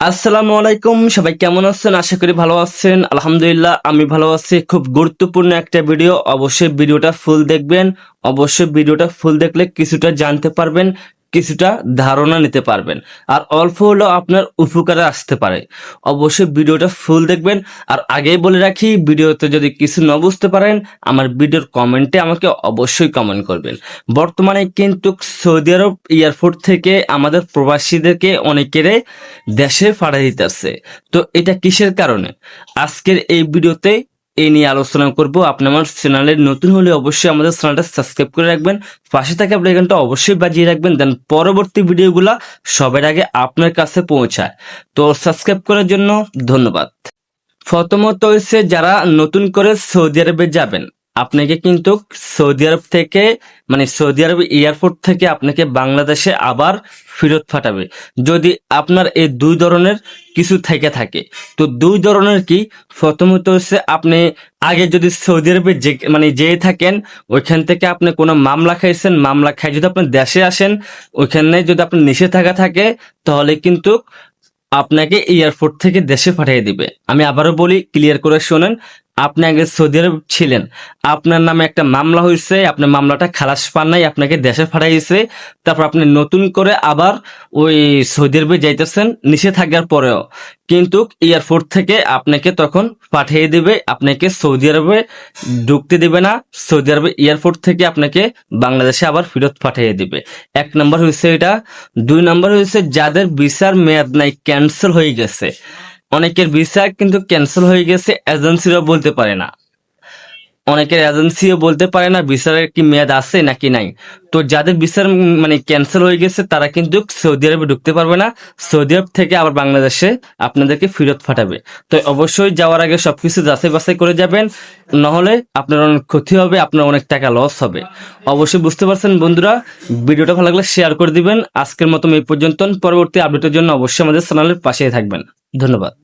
আসসালামু আলাইকুম, সবাই কেমন আছেন? আশা করি ভালো আছেন। আলহামদুলিল্লাহ, আমি ভালো আছি। খুব গুরুত্বপূর্ণ একটা ভিডিও। অবশ্যই ভিডিওটা ফুল দেখবেন। অবশ্যই ভিডিওটা ফুল দেখলে কিছুটা জানতে পারবেন কিছুটা ধারণা নিতে পারবেন। আর অল্প হলেও আপনার উপকারে আসতে পারে। অবশ্যই ভিডিওটা ফুল দেখবেন। আর আগেই বলে রাখি, ভিডিওতে যদি কিছু না বুঝতে পারেন, আমার ভিডিওর কমেন্টে আমাকে অবশ্যই কমেন্ট করবেন। বর্তমানে কিন্তু সৌদি আরব এয়ারপোর্ট থেকে আমাদের প্রবাসীদেরকে অনেকেরে দেশে পাঠিয়ে দিতেছে। তো এটা কিসের কারণে? আজকের এই ভিডিওতে এই নিয়ে আলোচনা করব। আপনি আমার চ্যানেলে নতুন হলে অবশ্যই আমাদের চ্যানেলটা সাবস্ক্রাইব করে রাখবেন। পাশে থাকে আপনি এখানটা অবশ্যই বাজিয়ে রাখবেন। দেন পরবর্তী ভিডিওগুলা সবার আগে আপনার কাছে পৌঁছায়। তো সাবস্ক্রাইব করার জন্য ধন্যবাদ। প্রথমত হচ্ছে যারা নতুন করে সৌদি আরবে যাবেন আপনাকে কিন্তু সৌদি আরব থেকে মানে সৌদি আরব এয়ারপোর্ট থেকে আপনাকে বাংলাদেশে আবার ফেরত পাঠাবে। যদি আপনার এই দুই ধরনের কিছু থেকে থাকে, তো দুই ধরনের কি? প্রথমত হচ্ছে আপনি আগে যদি সৌদি আরবে যে মানে যেয়ে থাকেন, ওইখান থেকে আপনি কোনো মামলা খাইছেন, মামলা খাই যদি আপনি দেশে আসেন, ওইখানে যদি আপনার নিষেধাজ্ঞা থাকে, তাহলে কিন্তু আপনাকে এয়ারপোর্ট থেকে দেশে পাঠিয়ে দিবে। আমি আবারও বলি, ক্লিয়ার করে শোনেন আপনি আগে সৌদি আরব ছিলেন। আপনার নামে একটা মামলা হয়েছে আপনার মামলাটা খালাস পান নাই, আপনাকে দেশে পাঠাইছে তারপর আপনি নতুন করে আবার ওই সৌদি আরবে যাইতেছেন, নিষেধাজ্ঞার পরেও। কিন্তু এয়ারপোর্ট থেকে আপনাকে তখন পাঠিয়ে দিবে, আপনাকে সৌদি আরবে ঢুকতে দিবে না সৌদি আরবে এয়ারপোর্ট থেকে আপনাকে বাংলাদেশে আবার ফেরত পাঠিয়ে দিবে। এক নম্বর হয়েছে এটা। দুই নম্বর হয়েছে, যাদের ভিসার মেয়াদ নাই, ক্যান্সেল হয়ে গেছে। অনেকের ভিসা কিন্তু ক্যান্সেল হয়ে গেছে, এজেন্সিরা বলতে পারে না। অনেকের এজেন্সিও বলতে পারে না ভিসার কি মেয়াদ আছে নাকি নাই। তো যাদের উম মানে ক্যান্সেল হয়ে গেছে, তারা কিন্তু সৌদি আরবে ঢুকতে পারবে না। সৌদি আরব থেকে আবার বাংলাদেশে আপনাদেরকে ফেরত পাঠাবে। তো অবশ্যই যাওয়ার আগে সবকিছু যাচাই বাছাই করে যাবেন, নাহলে আপনার অনেক ক্ষতি হবে, আপনার অনেক টাকা লস হবে। অবশ্যই বুঝতে পারছেন বন্ধুরা, ভিডিওটা ভালো লাগলে শেয়ার করে দিবেন। আজকের মতো এই পর্যন্ত পরবর্তী আপডেটের জন্য অবশ্যই আমাদের চ্যানেলের পাশেই থাকবেন। ধন্যবাদ।